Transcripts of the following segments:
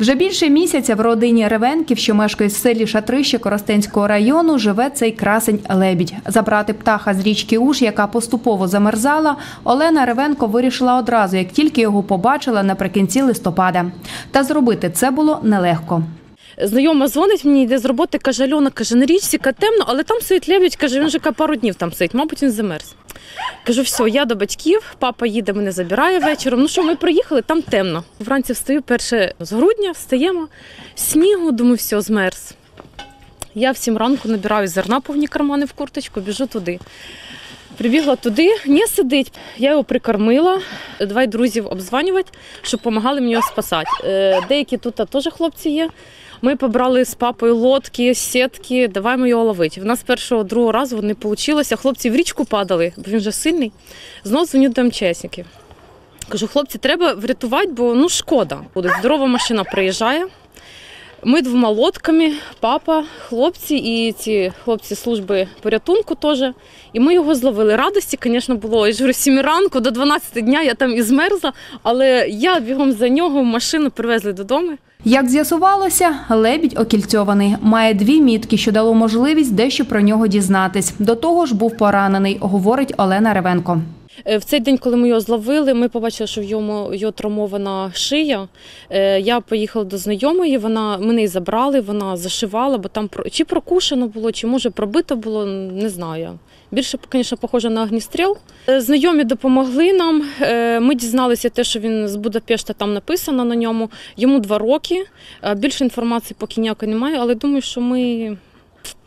Вже більше місяця в родині Ревенків, що мешкає в селі Шатрище Коростенського району, живе цей красень лебідь. Забрати птаха з річки Уж, яка поступово замерзала, Олена Ревенко вирішила одразу, як тільки його побачила наприкінці листопада. Та зробити це було нелегко. Знайома дзвонить мені, йде з роботи, каже, Альона, каже, на річці темно, але там сидить лебідь, каже, він вже пару днів там сидить, мабуть, він замерз. Кажу, все, я до батьків, папа їде, мене забирає вечором. Ну що, ми приїхали, там темно. Вранці встаю, перше з грудня, встаємо, снігу, думаю, все, змерз. Я в сім ранку набираю зерна повні кармани в курточку, біжу туди. Прибігла туди, не сидить. Я його прикормила. Давай друзів обзванювати, щоб допомагали мені його спасати. Е, Деякі тут теж хлопці є. Ми побрали з папою лодки, сітки, давай його ловити. В нас першого другого разу не вийшло. Хлопці в річку падали, бо він вже сильний. Знову дзвоню до МЧСників. Кажу, хлопці, треба врятувати, бо ну шкода. Буде здорова машина приїжджає. Ми двома лодками, папа, хлопці і ці хлопці служби порятунку теж. І ми його зловили. Радості, звісно, було. Я ж 7 ранку до 12 дня я там і змерзла, але я бігом за нього машину привезли додому. Як з'ясувалося, лебідь окільцьований, має дві мітки, що дало можливість дещо про нього дізнатись. До того ж був поранений, говорить Олена Ревенко. Е, В цей день, коли ми його зловили, ми побачили, що в йому його травмована шия. Е, Я поїхала до знайомої, вона мене забрали, вона зашивала, бо там чи прокушено було, чи може пробито було, не знаю. Більше, звісно, похоже на огністріл. Е, Знайомі допомогли нам. Ми дізналися те, що він з Будапешта там написано на ньому. Йому два роки. Більше інформації поки ніякої немає, але думаю, що ми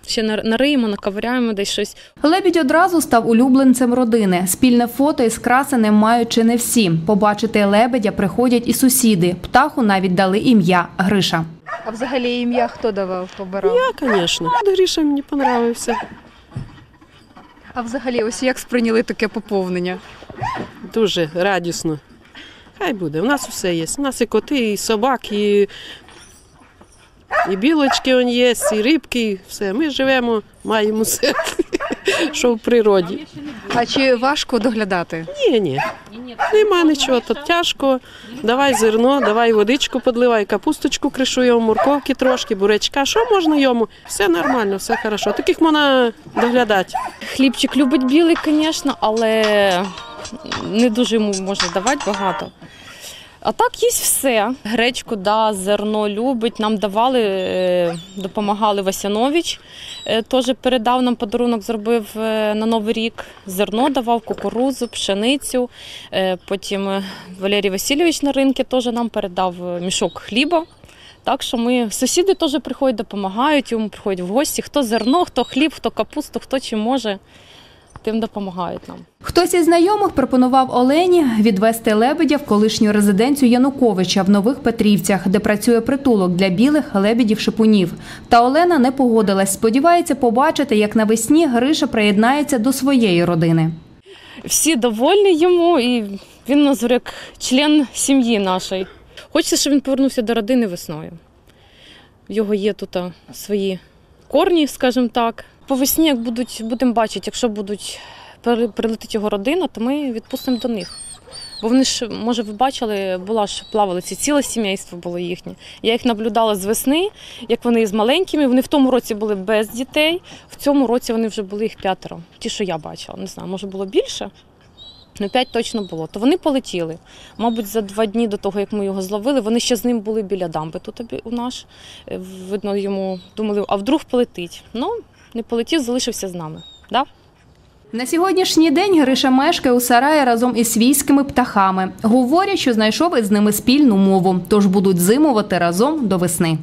ще нариємо, наковиряємо десь щось. Лебідь одразу став улюбленцем родини. Спільне фото із красенем мають чи не всі. Побачити лебедя приходять і сусіди. Птаху навіть дали ім'я Гриша. А взагалі ім'я хто давав, побирав? Я, звісно. Гріша мені понравився. А взагалі, ось як сприйняли таке поповнення? Дуже радісно. Хай буде. У нас все є. У нас і коти, і собаки, і, і білочки он є, і рибки, і все. Ми живемо, маємо все, що в природі. А чи важко доглядати? Ні, ні. Нема нічого, тут тяжко. Давай зерно, давай водичку подливай, капусточку кришуємо, морковки трошки, бурячка. Що можна йому? Все нормально, все хорошо. Таких можна доглядати. Хлібчик любить білий, звісно, але не дуже йому можна давати багато. А так є все. Гречку, да, зерно любить. Нам давали, е, допомагали Васянович. е, Теж передав нам подарунок, зробив е, на Новий рік. Зерно давав, кукурузу, пшеницю. Потім Валерій Васильович на ринку теж нам передав мішок хліба. Так що ми сусіди теж приходять, допомагають, йому приходять в гості. Хто зерно, хто хліб, хто капусту, хто чим може, тим допомагають нам. Хтось із знайомих пропонував Олені відвести лебедя в колишню резиденцію Януковича в Нових Петрівцях, де працює притулок для білих лебедів-шипунів. Та Олена не погодилась. Сподівається побачити, як навесні Гриша приєднається до своєї родини. Всі довольні йому, і він у нас як член сім'ї нашої. Хочеться, щоб він повернувся до родини весною. В його є тут свої корні, скажімо так. По весні, як будуть, будемо бачити, якщо будуть прилетить його родина, то ми відпустимо до них. Бо вони ж, може, ви бачили, була ж плавалиці, ціле сімейство було їхнє. Я їх наблюдала з весни, як вони з маленькими. Вони в тому році були без дітей, в цьому році вони вже були їх п'ятеро. Ті, що я бачила. Не знаю, може було більше. Ну, п'ять точно було. То вони полетіли. Мабуть, за два дні до того, як ми його зловили, вони ще з ним були біля дамби тут у нас. Е, Видно, йому думали, а вдруг полетить. Ну, не полетів, залишився з нами. Да? На сьогоднішній день Гриша мешкає у сараї разом із свійськими птахами. Говорять, що знайшов із ними спільну мову, тож будуть зимувати разом до весни.